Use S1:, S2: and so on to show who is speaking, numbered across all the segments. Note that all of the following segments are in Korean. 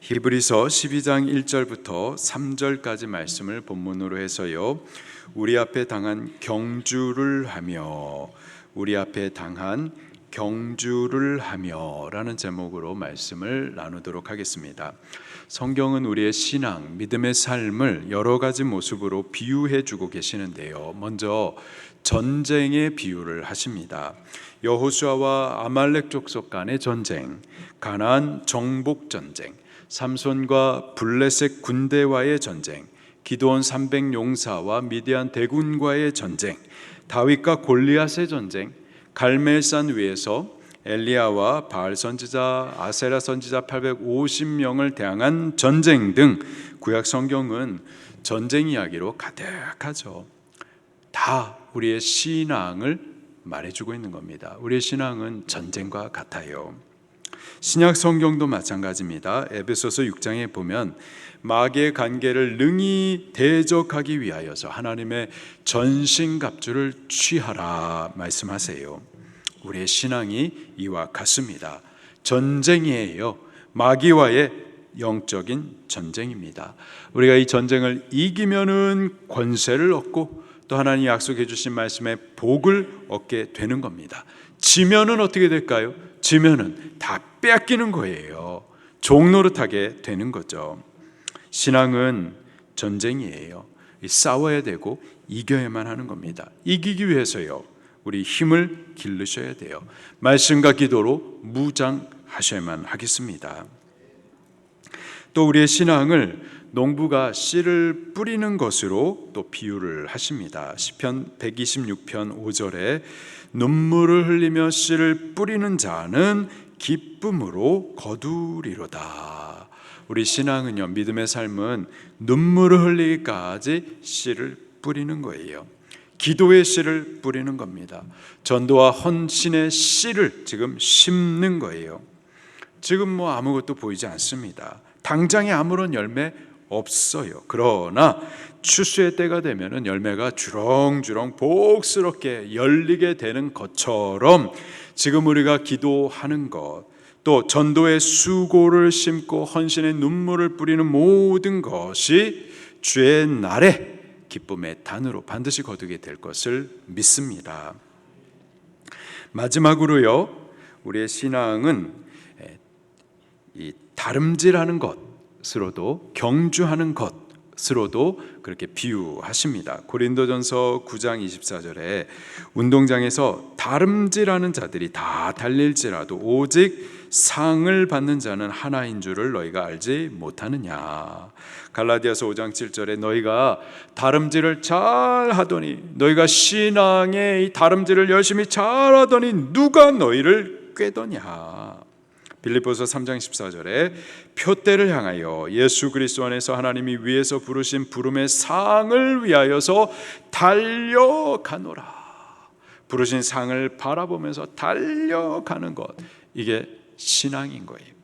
S1: 히브리서 12장 1절부터 3절까지 말씀을 본문으로 해서요. 우리 앞에 당한 경주를 하며 우리 앞에 당한 경주를 하며라는 제목으로 말씀을 나누도록 하겠습니다. 성경은 우리의 신앙, 믿음의 삶을 여러 가지 모습으로 비유해 주고 계시는데요. 먼저 전쟁의 비유를 하십니다. 여호수아와 아말렉 족속 간의 전쟁, 가나안 정복 전쟁, 삼손과 블레셋 군대와의 전쟁, 기도원 300 용사와 미디안 대군과의 전쟁, 다윗과 골리앗의 전쟁, 갈멜산 위에서 엘리야와 바알 선지자, 아세라 선지자 850명을 대항한 전쟁 등 구약 성경은 전쟁 이야기로 가득하죠. 다 우리의 신앙을 말해주고 있는 겁니다. 우리의 신앙은 전쟁과 같아요. 신약 성경도 마찬가지입니다. 에베소서 6장에 보면 마귀의 관계를 능히 대적하기 위하여서 하나님의 전신 갑주를 취하라 말씀하세요. 우리의 신앙이 이와 같습니다. 전쟁이에요. 마귀와의 영적인 전쟁입니다. 우리가 이 전쟁을 이기면은 권세를 얻고 또 하나님 약속해 주신 말씀에 복을 얻게 되는 겁니다. 지면은 어떻게 될까요? 지면은 다 빼앗기는 거예요. 종노릇하게 되는 거죠. 신앙은 전쟁이에요. 싸워야 되고 이겨야만 하는 겁니다. 이기기 위해서요. 우리 힘을 기르셔야 돼요. 말씀과 기도로 무장하셔야만 하겠습니다. 또 우리의 신앙을 농부가 씨를 뿌리는 것으로 또 비유를 하십니다. 시편 126편 5절에 눈물을 흘리며 씨를 뿌리는 자는 기쁨으로 거두리로다. 우리 신앙은요 믿음의 삶은 눈물을 흘리기까지 씨를 뿌리는 거예요. 기도의 씨를 뿌리는 겁니다. 전도와 헌신의 씨를 지금 심는 거예요. 지금 뭐 아무것도 보이지 않습니다. 당장에 아무런 열매 없어요. 그러나 추수의 때가 되면은 열매가 주렁주렁 복스럽게 열리게 되는 것처럼 지금 우리가 기도하는 것, 또 전도의 수고를 심고 헌신의 눈물을 뿌리는 모든 것이 주의 날에 기쁨의 단으로 반드시 거두게 될 것을 믿습니다. 마지막으로요, 우리의 신앙은 이 다름질하는 것 으로도 경주하는 것으로도 그렇게 비유하십니다. 고린도전서 9장 24절에 운동장에서 다름질하는 자들이 다 달릴지라도 오직 상을 받는 자는 하나인 줄을 너희가 알지 못하느냐. 갈라디아서 5장 7절에 너희가 다름질을 잘 하더니 너희가 신앙의 이 다름질을 열심히 잘 하더니 누가 너희를 꾀더냐. 빌립보서 3장 14절에 표대를 향하여 예수 그리스도 안에서 하나님이 위에서 부르신 부름의 상을 위하여서 달려가노라. 부르신 상을 바라보면서 달려가는 것 이게 신앙인 거예요.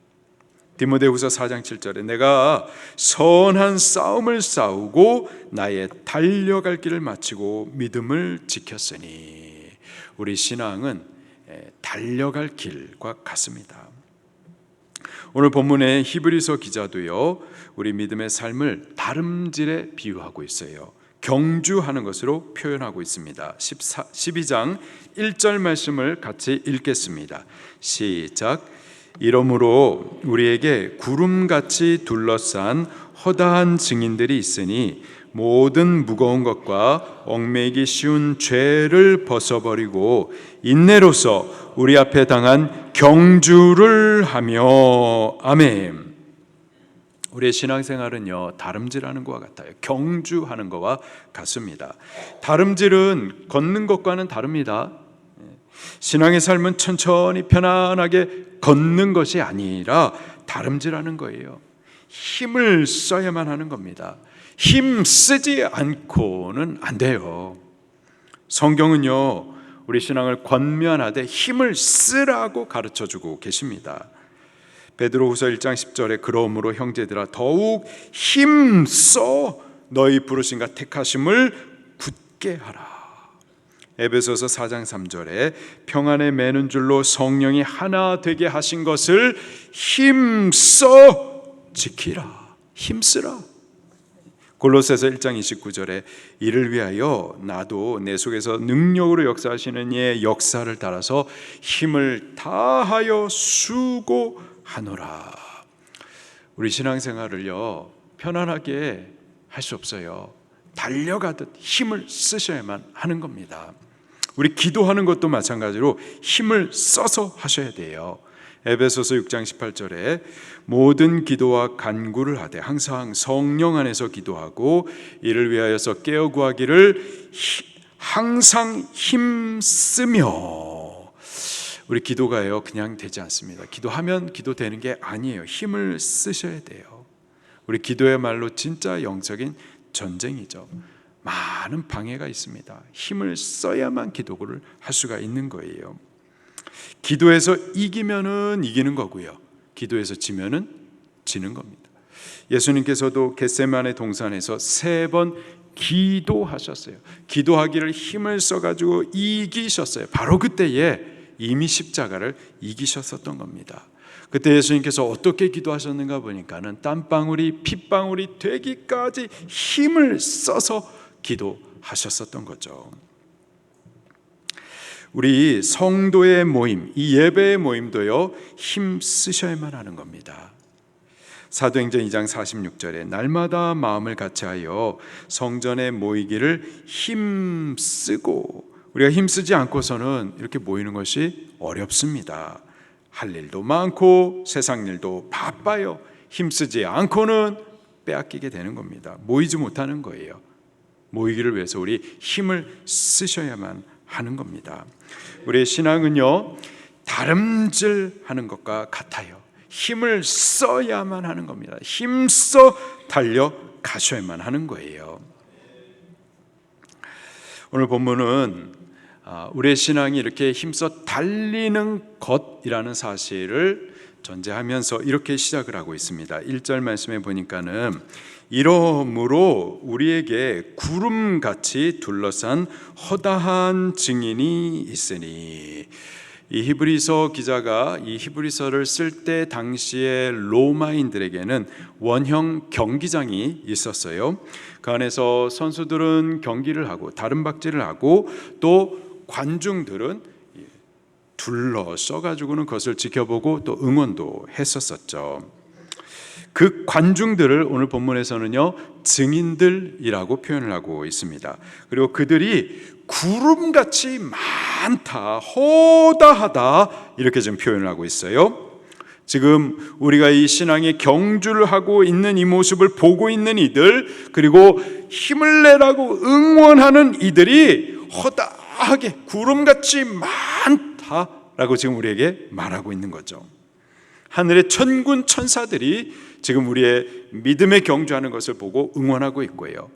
S1: 디모데후서 4장 7절에 내가 선한 싸움을 싸우고 나의 달려갈 길을 마치고 믿음을 지켰으니 우리 신앙은 달려갈 길과 같습니다. 오늘 본문의 히브리서 기자도요. 우리 믿음의 삶을 다름질에 비유하고 있어요. 경주하는 것으로 표현하고 있습니다. 14, 12장 1절 말씀을 같이 읽겠습니다. 시작. 이러므로 우리에게 구름같이 둘러싼 허다한 증인들이 있으니 모든 무거운 것과 얽매이기 쉬운 죄를 벗어버리고 인내로서 우리 앞에 당한 경주를 하며 아멘. 우리의 신앙생활은요 다름질하는 것과 같아요. 경주하는 것과 같습니다. 다름질은 걷는 것과는 다릅니다. 신앙의 삶은 천천히 편안하게 걷는 것이 아니라 다름질하는 거예요. 힘을 써야만 하는 겁니다. 힘 쓰지 않고는 안 돼요. 성경은요, 우리 신앙을 권면하되 힘을 쓰라고 가르쳐 주고 계십니다. 베드로후서 1장 10절에 그러므로 형제들아 더욱 힘써 너희 부르심과 택하심을 굳게 하라. 에베소서 4장 3절에 평안에 매는 줄로 성령이 하나 되게 하신 것을 힘써 지키라 힘쓰라 골로새서 1장 29절에 이를 위하여 나도 내 속에서 능력으로 역사하시는 이의 역사를 따라서 힘을 다하여 수고하노라. 우리 신앙생활을요 편안하게 할 수 없어요. 달려가듯 힘을 쓰셔야만 하는 겁니다. 우리 기도하는 것도 마찬가지로 힘을 써서 하셔야 돼요. 에베소서 6장 18절에 모든 기도와 간구를 하되 항상 성령 안에서 기도하고 이를 위하여서 깨어 구하기를 히- 항상 힘쓰며 우리 기도가요 그냥 되지 않습니다. 기도하면 기도되는 게 아니에요. 힘을 쓰셔야 돼요. 우리 기도야말로 진짜 영적인 전쟁이죠. 많은 방해가 있습니다. 힘을 써야만 기도를 할 수가 있는 거예요. 기도에서 이기면은 이기는 거고요. 기도에서 지면은 지는 겁니다. 예수님께서도 겟세만의 동산에서 세 번 기도하셨어요. 기도하기를 힘을 써가지고 이기셨어요. 바로 그때에 이미 십자가를 이기셨었던 겁니다. 그때 예수님께서 어떻게 기도하셨는가 보니까는 땀방울이 핏방울이 되기까지 힘을 써서 기도하셨었던 거죠. 우리 성도의 모임, 이 예배의 모임도요, 힘 쓰셔야만 하는 겁니다. 사도행전 2장 46절에 날마다 마음을 같이하여 성전에 모이기를 힘쓰고 우리가 힘쓰지 않고서는 이렇게 모이는 것이 어렵습니다. 할 일도 많고 세상 일도 바빠요. 힘쓰지 않고는 빼앗기게 되는 겁니다. 모이지 못하는 거예요. 모이기를 위해서 우리 힘을 쓰셔야만 하는 겁니다. 우리의 신앙은요 다름질하는 것과 같아요. 힘을 써야만 하는 겁니다. 힘써 달려 가셔야만 하는 거예요. 오늘 본문은 아, 우리의 신앙이 이렇게 힘써 달리는 것이라는 사실을 전제하면서 이렇게 시작을 하고 있습니다. 1절 말씀에 보니까는 이러므로 우리에게 구름같이 둘러싼 허다한 증인이 있으니 이 히브리서 기자가 이 히브리서를 쓸 때 당시의 로마인들에게는 원형 경기장이 있었어요. 그 안에서 선수들은 경기를 하고 다른 박질을 하고 또 관중들은 둘러서 가지고는 그것을 지켜보고 또 응원도 했었었죠. 그 관중들을 오늘 본문에서는요 증인들이라고 표현을 하고 있습니다. 그리고 그들이 구름같이 많다, 허다하다 이렇게 지금 표현을 하고 있어요. 지금 우리가 이 신앙의 경주를 하고 있는 이 모습을 보고 있는 이들 그리고 힘을 내라고 응원하는 이들이 허다하게 구름같이 많다라고 지금 우리에게 말하고 있는 거죠. 하늘의 천군 천사들이 지금 우리의 믿음의 경주하는 것을 보고 응원하고 있고요.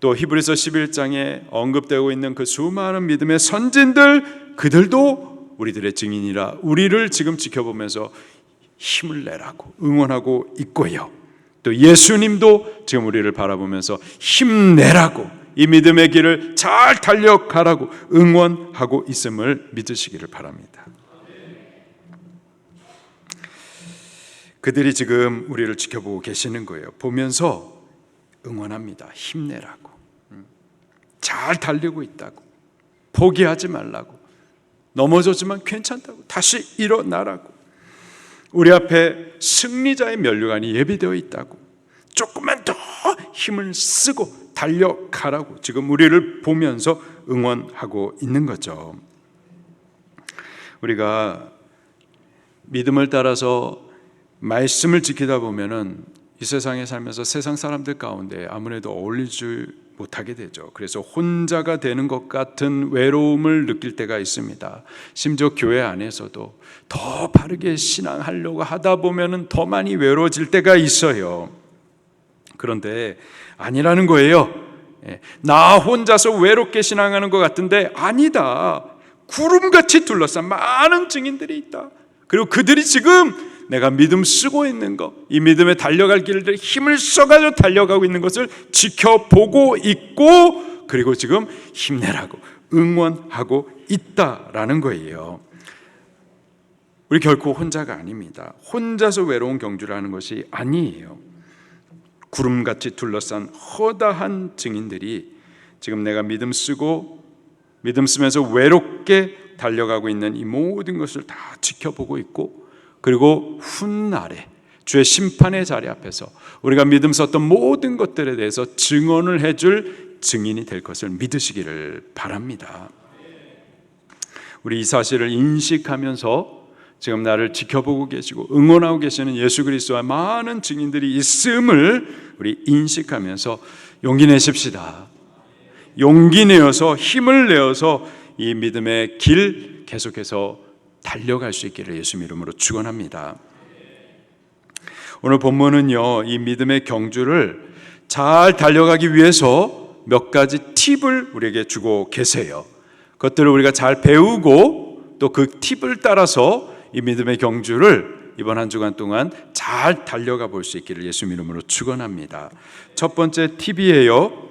S1: 또 히브리서 11장에 언급되고 있는 그 수많은 믿음의 선진들 그들도 우리들의 증인이라 우리를 지금 지켜보면서 힘을 내라고 응원하고 있고요. 또 예수님도 지금 우리를 바라보면서 힘내라고 이 믿음의 길을 잘 달려가라고 응원하고 있음을 믿으시기를 바랍니다. 그들이 지금 우리를 지켜보고 계시는 거예요. 보면서 응원합니다. 힘내라고. 음. 잘 달리고 있다고. 포기하지 말라고. 넘어졌지만 괜찮다고. 다시 일어나라고. 우리 앞에 승리자의 면류관이 예비되어 있다고. 조금만 더 힘을 쓰고 달려가라고 지금 우리를 보면서 응원하고 있는 거죠. 우리가 믿음을 따라서 말씀을 지키다 보면은 이 세상에 살면서 세상 사람들 가운데 아무래도 어울리지 못하게 되죠. 그래서 혼자가 되는 것 같은 외로움을 느낄 때가 있습니다. 심지어 교회 안에서도 더 바르게 신앙하려고 하다 보면은 더 많이 외로워질 때가 있어요. 그런데 아니라는 거예요. 예, 나 혼자서 외롭게 신앙하는 것 같은데 아니다. 구름같이 둘러싼 많은 증인들이 있다. 그리고 그들이 지금 내가 믿음 쓰고 있는 것, 이 믿음에 달려갈 길을 힘을 써가지고 달려가고 있는 것을 지켜보고 있고, 그리고 지금 힘내라고 응원하고 있다라는 거예요. 우리 결코 혼자가 아닙니다. 혼자서 외로운 경주를 하는 것이 아니에요. 구름같이 둘러싼 허다한 증인들이 지금 내가 믿음 쓰고 믿음 쓰면서 외롭게 달려가고 있는 이 모든 것을 다 지켜보고 있고 그리고 훗날에 주의 심판의 자리 앞에서 우리가 믿음 썼던 모든 것들에 대해서 증언을 해줄 증인이 될 것을 믿으시기를 바랍니다. 우리 이 사실을 인식하면서 지금 나를 지켜보고 계시고 응원하고 계시는 예수 그리스도와 많은 증인들이 있음을 우리 인식하면서 용기 내십시다. 용기 내어서 힘을 내어서 이 믿음의 길 계속해서 달려갈 수 있기를 예수 이름으로 축원합니다. 오늘 본문은요 이 믿음의 경주를 잘 달려가기 위해서 몇 가지 팁을 우리에게 주고 계세요. 그것들을 우리가 잘 배우고 또 그 팁을 따라서 이 믿음의 경주를 이번 한 주간 동안 잘 달려가 볼 수 있기를 예수 이름으로 축원합니다. 첫 번째 팁이에요.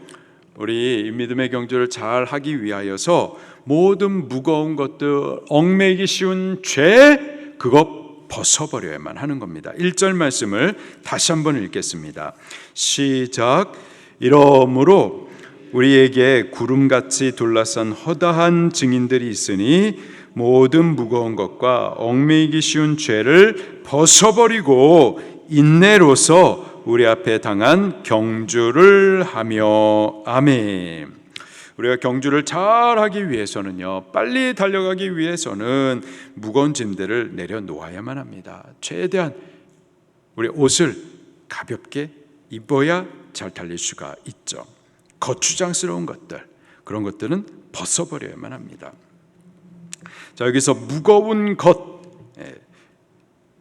S1: 우리 이 믿음의 경주를 잘 하기 위하여서 모든 무거운 것들 얽매이기 쉬운 죄 그거 벗어버려야만 하는 겁니다. 1절 말씀을 다시 한번 읽겠습니다. 시작 이러므로 우리에게 구름같이 둘러싼 허다한 증인들이 있으니 모든 무거운 것과 얽매이기 쉬운 죄를 벗어버리고 인내로서 우리 앞에 당한 경주를 하며 아멘. 우리가 경주를 잘 하기 위해서는요, 빨리 달려가기 위해서는 무거운 짐들을 내려놓아야만 합니다. 최대한 우리 옷을 가볍게 입어야 잘 달릴 수가 있죠. 거추장스러운 것들, 그런 것들은 벗어버려야만 합니다. 자, 여기서 무거운 것, 예,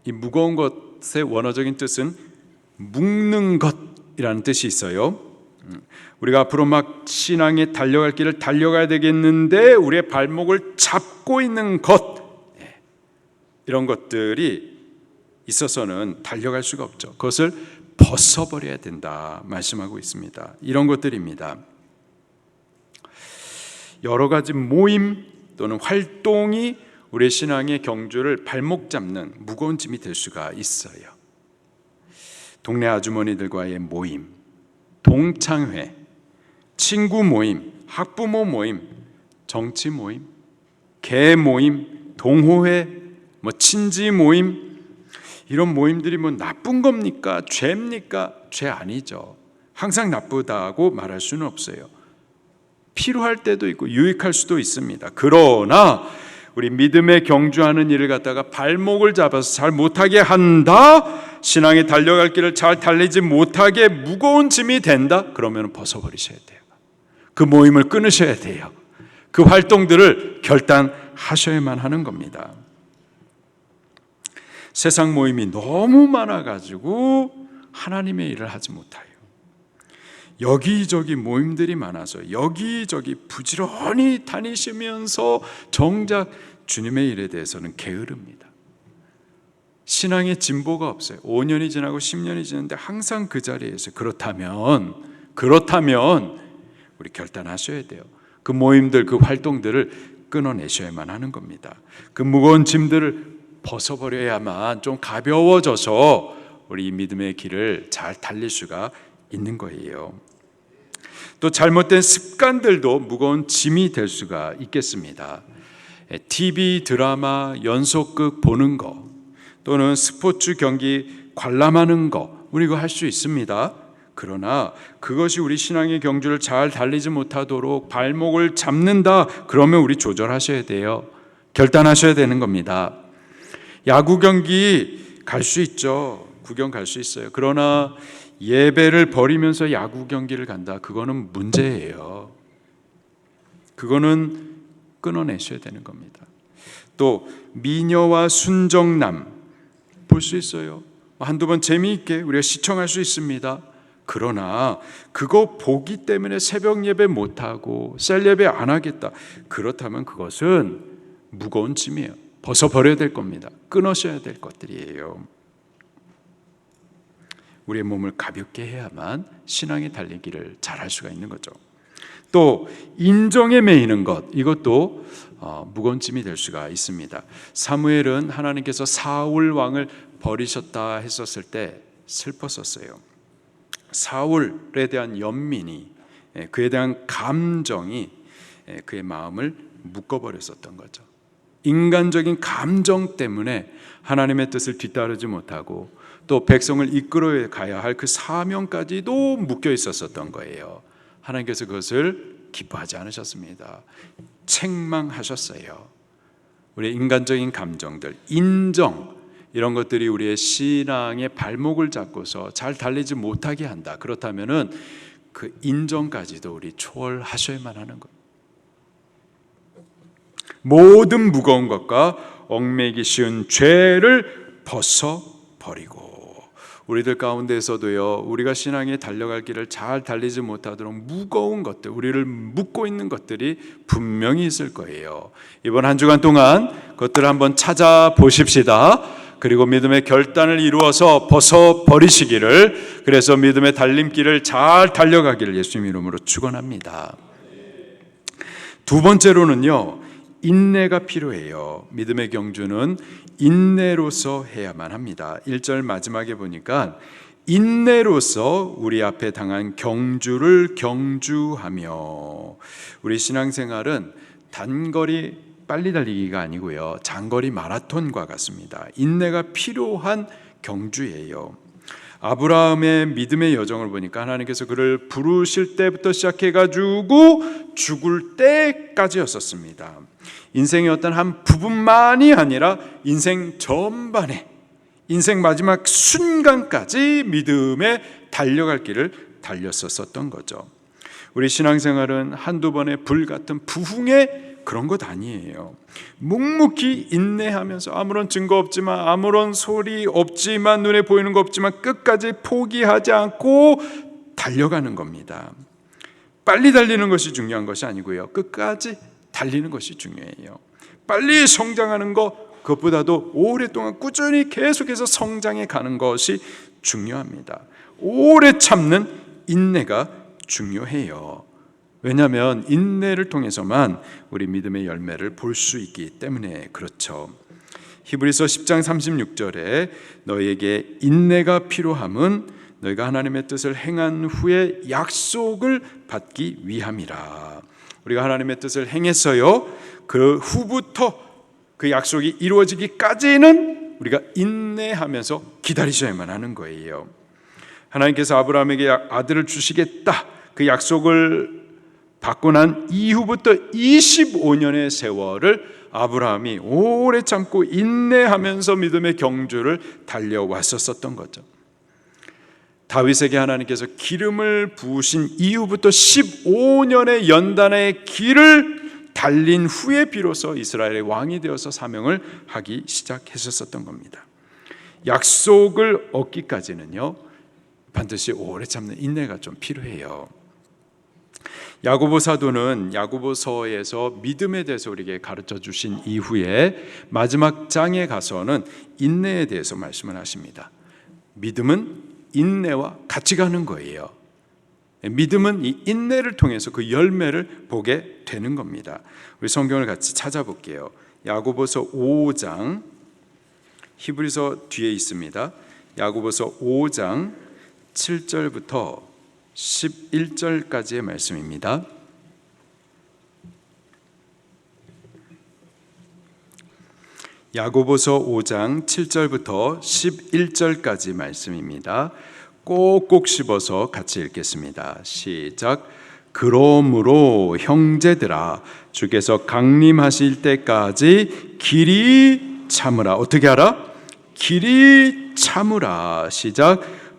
S1: 이 무거운 것의 원어적인 뜻은 묶는 것이라는 뜻이 있어요. 음, 우리가 앞으로 막 신앙에 달려갈 길을 달려가야 되겠는데 우리의 발목을 잡고 있는 것 예, 이런 것들이 있어서는 달려갈 수가 없죠. 그것을 벗어버려야 된다 말씀하고 있습니다. 이런 것들입니다. 여러 가지 모임 또는 활동이 우리 신앙의 경주를 발목 잡는 무거운 짐이 될 수가 있어요. 동네 아주머니들과의 모임, 동창회, 친구 모임, 학부모 모임, 정치 모임, 개 모임, 동호회, 뭐 친지 모임 이런 모임들이 뭐 나쁜 겁니까? 죄입니까? 죄 아니죠. 항상 나쁘다고 말할 수는 없어요. 필요할 때도 있고 유익할 수도 있습니다. 그러나 우리 믿음의 경주하는 일을 갖다가 발목을 잡아서 잘 못하게 한다. 신앙에 달려갈 길을 잘 달리지 못하게 무거운 짐이 된다. 그러면 벗어버리셔야 돼요. 그 모임을 끊으셔야 돼요. 그 활동들을 결단하셔야만 하는 겁니다. 세상 모임이 너무 많아가지고 하나님의 일을 하지 못해요. 여기저기 모임들이 많아서 여기저기 부지런히 다니시면서 정작 주님의 일에 대해서는 게으릅니다. 신앙의 진보가 없어요. 5년이 지나고 10년이 지났는데 항상 그 자리에서 그렇다면 그렇다면 우리 결단하셔야 돼요. 그 모임들 그 활동들을 끊어내셔야만 하는 겁니다. 그 무거운 짐들을 벗어버려야만 좀 가벼워져서 우리 믿음의 길을 잘 달릴 수가 있는 거예요. 또 잘못된 습관들도 무거운 짐이 될 수가 있겠습니다. TV 드라마 연속극 보는 거 또는 스포츠 경기 관람하는 거 우리 이거 할 수 있습니다. 그러나 그것이 우리 신앙의 경주를 잘 달리지 못하도록 발목을 잡는다. 그러면 우리 조절하셔야 돼요. 결단하셔야 되는 겁니다. 야구 경기 갈 수 있죠. 구경 갈 수 있어요. 그러나 예배를 버리면서 야구 경기를 간다. 그거는 문제예요. 그거는 끊어내셔야 되는 겁니다. 또 미녀와 순정남 볼 수 있어요. 한두 번 재미있게 우리가 시청할 수 있습니다. 그러나 그거 보기 때문에 새벽 예배 못 하고 셀 예배 안 하겠다. 그렇다면 그것은 무거운 짐이에요. 벗어 버려야 될 겁니다. 끊으셔야 될 것들이에요. 우리의 몸을 가볍게 해야만 신앙의 달리기를 잘할 수가 있는 거죠. 또 인정에 매이는 것 이것도 어, 무거운 짐이 될 수가 있습니다. 사무엘은 하나님께서 사울 왕을 버리셨다 했었을 때 슬펐었어요. 사울에 대한 연민이 예, 그에 대한 감정이 예, 그의 마음을 묶어버렸었던 거죠. 인간적인 감정 때문에 하나님의 뜻을 뒤따르지 못하고 또 백성을 이끌어 가야 할 그 사명까지도 묶여 있었었던 거예요. 하나님께서 그것을 기뻐하지 않으셨습니다. 책망하셨어요. 우리 인간적인 감정들, 인정 이런 것들이 우리의 신앙의 발목을 잡고서 잘 달리지 못하게 한다. 그렇다면은 그 인정까지도 우리 초월하셔야만 하는 것. 모든 무거운 것과 얽매기 쉬운 죄를 벗어 버리고 우리들 가운데서도요 우리가 신앙에 달려갈 길을 잘 달리지 못하도록 무거운 것들 우리를 묶고 있는 것들이 분명히 있을 거예요 이번 한 주간 동안 그것들을 한번 찾아보십시다 그리고 믿음의 결단을 이루어서 벗어 버리시기를 그래서 믿음의 달림길을 잘 달려가기를 예수님 이름으로 축원합니다 두 번째로는요 인내가 필요해요. 믿음의 경주는 인내로서 해야만 합니다. 1절 마지막에 보니까 인내로서 우리 앞에 당한 경주를 경주하며 우리 신앙생활은 단거리 빨리 달리기가 아니고요. 장거리 마라톤과 같습니다. 인내가 필요한 경주예요. 아브라함의 믿음의 여정을 보니까 하나님께서 그를 부르실 때부터 시작해 가지고 죽을 때까지였었습니다. 인생의 어떤 한 부분만이 아니라 인생 전반에 인생 마지막 순간까지 믿음에 달려갈 길을 달렸었던 거죠. 우리 신앙생활은 한두 번의 불 같은 부흥의 그런 것 아니에요. 묵묵히 인내하면서 아무런 증거 없지만 아무런 소리 없지만 눈에 보이는 거 없지만 끝까지 포기하지 않고 달려가는 겁니다. 빨리 달리는 것이 중요한 것이 아니고요. 끝까지 달리는 것이 중요해요. 빨리 성장하는 것 그것보다도 오랫동안 꾸준히 계속해서 성장해 가는 것이 중요합니다. 오래 참는 인내가 중요해요. 왜냐하면 인내를 통해서만 우리 믿음의 열매를 볼 수 있기 때문에 그렇죠. 히브리서 10장 36절에 너에게 인내가 필요함은 너희가 하나님의 뜻을 행한 후에 약속을 받기 위함이라. 우리가 하나님의 뜻을 행했어요. 그 후부터 그 약속이 이루어지기까지는 우리가 인내하면서 기다리셔야만 하는 거예요. 하나님께서 아브라함에게 아들을 주시겠다 그 약속을 받고 난 이후부터 25년의 세월을 아브라함이 오래 참고 인내하면서 믿음의 경주를 달려왔었었던 거죠. 다윗에게 하나님께서 기름을 부으신 이후부터 15년의 연단의 길을 달린 후에 비로소 이스라엘의 왕이 되어서 사명을 하기 시작했었던 겁니다. 약속을 얻기까지는요 반드시 오래 참는 인내가 좀 필요해요. 야고보 사도는 야고보서에서 믿음에 대해서 우리에게 가르쳐 주신 이후에 마지막 장에 가서는 인내에 대해서 말씀을 하십니다. 믿음은 인내와 같이 가는 거예요. 믿음은 이 인내를 통해서 그 열매를 보게 되는 겁니다. 우리 성경을 같이 찾아볼게요. 야고보서 5장 히브리서 뒤에 있습니다. 야고보서 5장 7절부터 11절까지의 말씀입니다. 야고보서 5장 7절부터 11절까지 말씀입니다. 꼭꼭 씹어서 같이 읽겠습니다. 시작. 그러므로 형제들아 주께서 강림하실 때까지 길이 참으라. 어떻게 하라? 길이 참으라. 시작.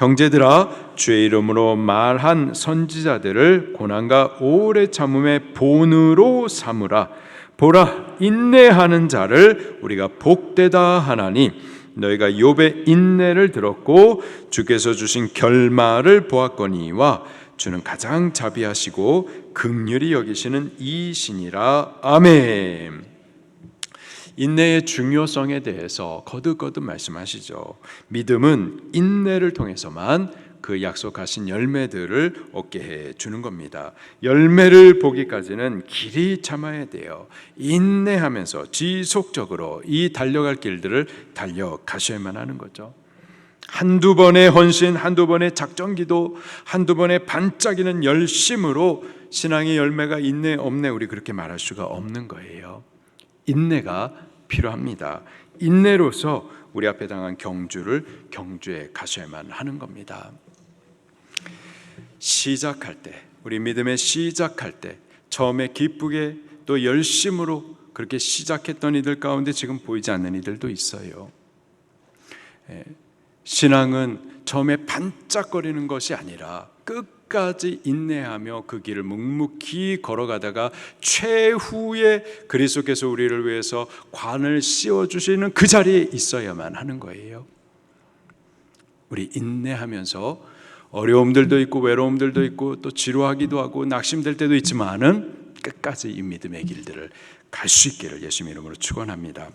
S1: 형제들아 주의 이름으로 말한 선지자들을 고난과 오래 참음의 본으로 삼으라 보라 인내하는 자를 우리가 복되다 하나니 너희가 욥의 인내를 들었고 주께서 주신 결말을 보았거니와 주는 가장 자비하시고 극률이 여기시는 이신이라 아멘. 인내의 중요성에 대해서 거듭거듭 말씀하시죠. 믿음은 인내를 통해서만 그 약속하신 열매들을 얻게 해 주는 겁니다. 열매를 보기까지는 길이 참아야 돼요. 인내하면서 지속적으로 이 달려갈 길들을 달려가셔야만 하는 거죠. 한두 번의 헌신, 한두 번의 작전 기도, 한두 번의 반짝이는 열심으로 신앙의 열매가 있네 없네 우리 그렇게 말할 수가 없는 거예요. 인내가 필요합니다. 인내로서 우리 앞에 당한 경주를 경주에 가셔야만 하는 겁니다. 시작할 때, 우리 믿음의 시작할 때 처음에 기쁘게 또 열심으로 그렇게 시작했던 이들 가운데 지금 보이지 않는 이들도 있어요. 예, 신앙은 처음에 반짝거리는 것이 아니라 끝 까지 인내하며 그 길을 묵묵히 걸어가다가 최후의 그리스도께서 우리를 위해서 관을 씌워 주시는 그 자리에 있어야만 하는 거예요. 우리 인내하면서 어려움들도 있고 외로움들도 있고 또 지루하기도 하고 낙심될 때도 있지만은 끝까지 이 믿음의 길들을 갈 수 있기를 예수 이름으로 축원합니다.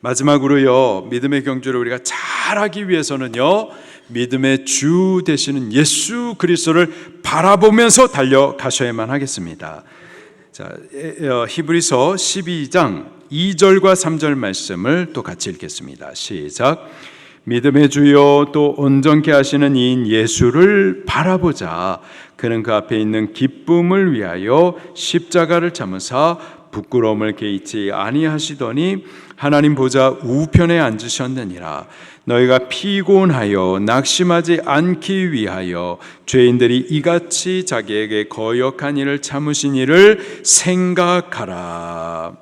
S1: 마지막으로요 믿음의 경주를 우리가 잘하기 위해서는요 믿음의 주 되시는 예수 그리스도를 바라보면서 달려가셔야만 하겠습니다. 자 히브리서 12장 2절과 3절 말씀을 또 같이 읽겠습니다. 시작. 믿음의 주요 또 온전케 하시는 이인 예수를 바라보자. 그는 그 앞에 있는 기쁨을 위하여 십자가를 참으사 부끄러움을 개의치 아니하시더니 하나님 보좌 우편에 앉으셨느니라. 너희가 피곤하여 낙심하지 않기 위하여 죄인들이 이같이 자기에게 거역한 일을 참으신 일을 생각하라.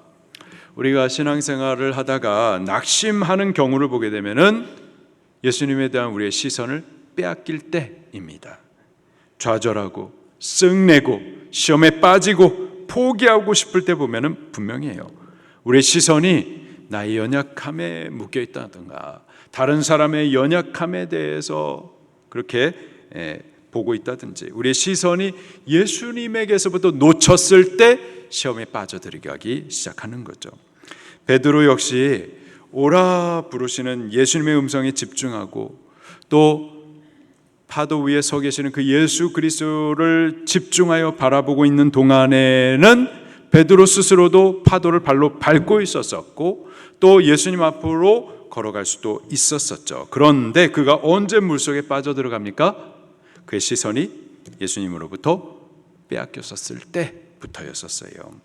S1: 우리가 신앙생활을 하다가 낙심하는 경우를 보게 되면은 예수님에 대한 우리의 시선을 빼앗길 때입니다. 좌절하고 쓱내고 시험에 빠지고 포기하고 싶을 때 보면은 분명해요. 우리의 시선이 나의 연약함에 묶여 있다든가 다른 사람의 연약함에 대해서 그렇게 보고 있다든지 우리의 시선이 예수님에게서부터 놓쳤을 때 시험에 빠져들게 하기 시작하는 거죠. 베드로 역시 오라 부르시는 예수님의 음성에 집중하고 또 파도 위에 서 계시는 그 예수 그리스도를 집중하여 바라보고 있는 동안에는 베드로 스스로도 파도를 발로 밟고 있었었고 또 예수님 앞으로 걸어갈 수도 있었었죠. 그런데 그가 언제 물속에 빠져 들어갑니까? 그의 시선이 예수님으로부터 빼앗겼었을 때부터였었어요.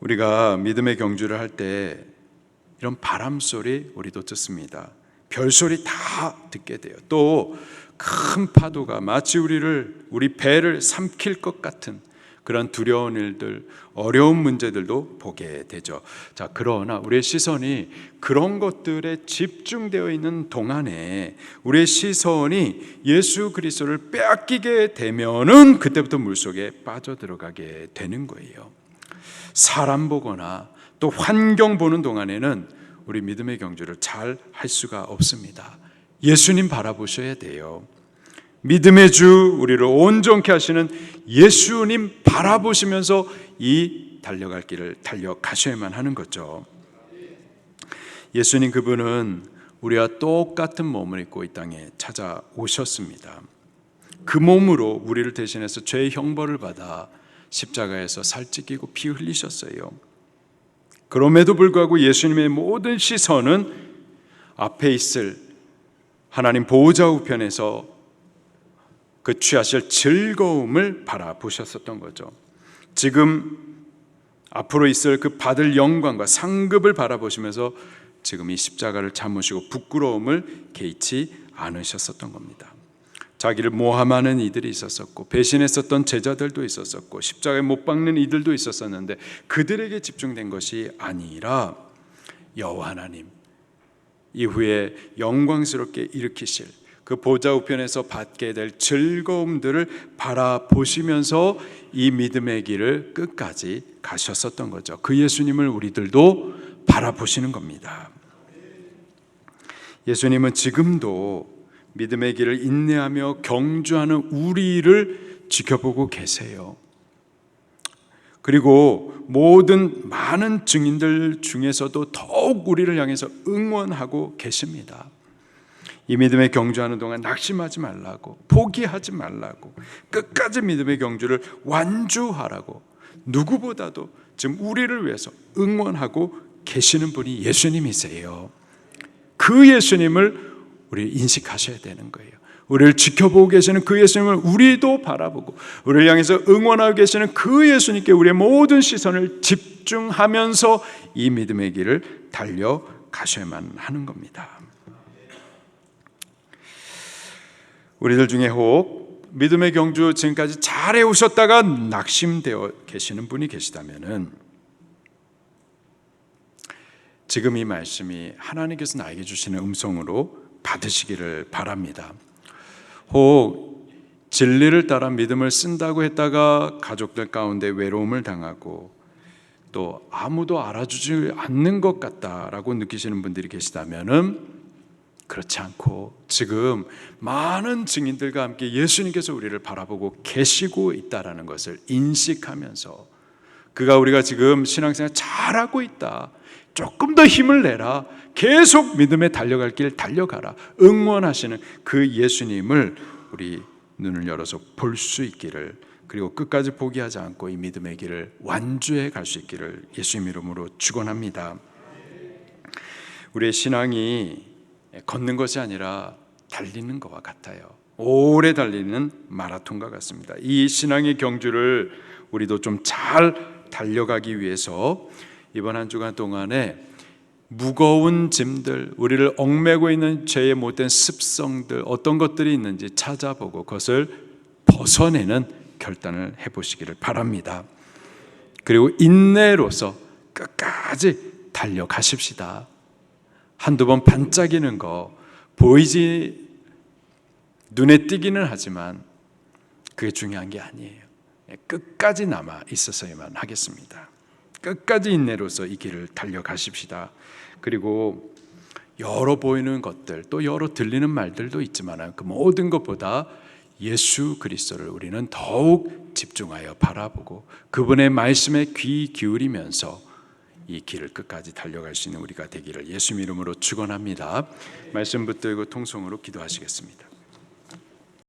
S1: 우리가 믿음의 경주를 할 때 이런 바람 소리 우리도 듣습니다. 별 소리 다 듣게 돼요. 또 큰 파도가 마치 우리를 우리 배를 삼킬 것 같은 그런 두려운 일들, 어려운 문제들도 보게 되죠. 자, 그러나 우리의 시선이 그런 것들에 집중되어 있는 동안에 우리의 시선이 예수 그리스도를 빼앗기게 되면은 그때부터 물속에 빠져들어가게 되는 거예요. 사람 보거나 또 환경 보는 동안에는 우리 믿음의 경주를 잘 할 수가 없습니다. 예수님 바라보셔야 돼요. 믿음의 주 우리를 온전케 하시는 예수님 바라보시면서 이 달려갈 길을 달려가셔야만 하는 거죠. 예수님 그분은 우리와 똑같은 몸을 입고 이 땅에 찾아오셨습니다. 그 몸으로 우리를 대신해서 죄의 형벌을 받아 십자가에서 살찌기고 피 흘리셨어요. 그럼에도 불구하고 예수님의 모든 시선은 앞에 있을 하나님 보호자 우편에서 그 취하실 즐거움을 바라보셨었던 거죠. 지금 앞으로 있을 그 받을 영광과 상급을 바라보시면서 지금 이 십자가를 참으시고 부끄러움을 개의치 않으셨었던 겁니다. 자기를 모함하는 이들이 있었었고 배신했었던 제자들도 있었었고 십자가에 못 박는 이들도 있었었는데 그들에게 집중된 것이 아니라 여호와 하나님 이후에 영광스럽게 일으키실 그 보좌 우편에서 받게 될 즐거움들을 바라보시면서 이 믿음의 길을 끝까지 가셨었던 거죠. 그 예수님을 우리들도 바라보시는 겁니다. 예수님은 지금도 믿음의 길을 인내하며 경주하는 우리를 지켜보고 계세요. 그리고 모든 많은 증인들 중에서도 더욱 우리를 향해서 응원하고 계십니다. 이 믿음의 경주하는 동안 낙심하지 말라고, 포기하지 말라고, 끝까지 믿음의 경주를 완주하라고, 누구보다도 지금 우리를 위해서 응원하고 계시는 분이 예수님이세요. 그 예수님을 우리 인식하셔야 되는 거예요. 우리를 지켜보고 계시는 그 예수님을 우리도 바라보고 우리를 향해서 응원하고 계시는 그 예수님께 우리의 모든 시선을 집중하면서 이 믿음의 길을 달려 가셔야만 하는 겁니다. 우리들 중에 혹 믿음의 경주 지금까지 잘 해 오셨다가 낙심되어 계시는 분이 계시다면은 지금 이 말씀이 하나님께서 나에게 주시는 음성으로 받으시기를 바랍니다. 혹 진리를 따라 믿음을 쓴다고 했다가 가족들 가운데 외로움을 당하고 또 아무도 알아주지 않는 것 같다라고 느끼시는 분들이 계시다면은 그렇지 않고 지금 많은 증인들과 함께 예수님께서 우리를 바라보고 계시고 있다라는 것을 인식하면서 그가 우리가 지금 신앙생활 잘하고 있다. 조금 더 힘을 내라. 계속 믿음에 달려갈 길 달려가라. 응원하시는 그 예수님을 우리 눈을 열어서 볼 수 있기를 그리고 끝까지 포기하지 않고 이 믿음의 길을 완주해 갈 수 있기를 예수님 이름으로 축원합니다. 우리의 신앙이 걷는 것이 아니라 달리는 것과 같아요. 오래 달리는 마라톤과 같습니다. 이 신앙의 경주를 우리도 좀 잘 달려가기 위해서 이번 한 주간 동안에 무거운 짐들, 우리를 얽매고 있는 죄의 못된 습성들, 어떤 것들이 있는지 찾아보고 그것을 벗어내는 결단을 해보시기를 바랍니다. 그리고 인내로서 끝까지 달려가십시다. 한두 번 반짝이는 거 보이지 눈에 띄기는 하지만 그게 중요한 게 아니에요. 끝까지 남아 있어서야만 하겠습니다. 끝까지 인내로서 이 길을 달려가십시다. 그리고 여러 보이는 것들 또 여러 들리는 말들도 있지만 그 모든 것보다 예수 그리스도를 우리는 더욱 집중하여 바라보고 그분의 말씀에 귀 기울이면서 이 길을 끝까지 달려갈 수 있는 우리가 되기를 예수 이름으로 축원합니다. 말씀 붙들고 통성으로 기도하시겠습니다.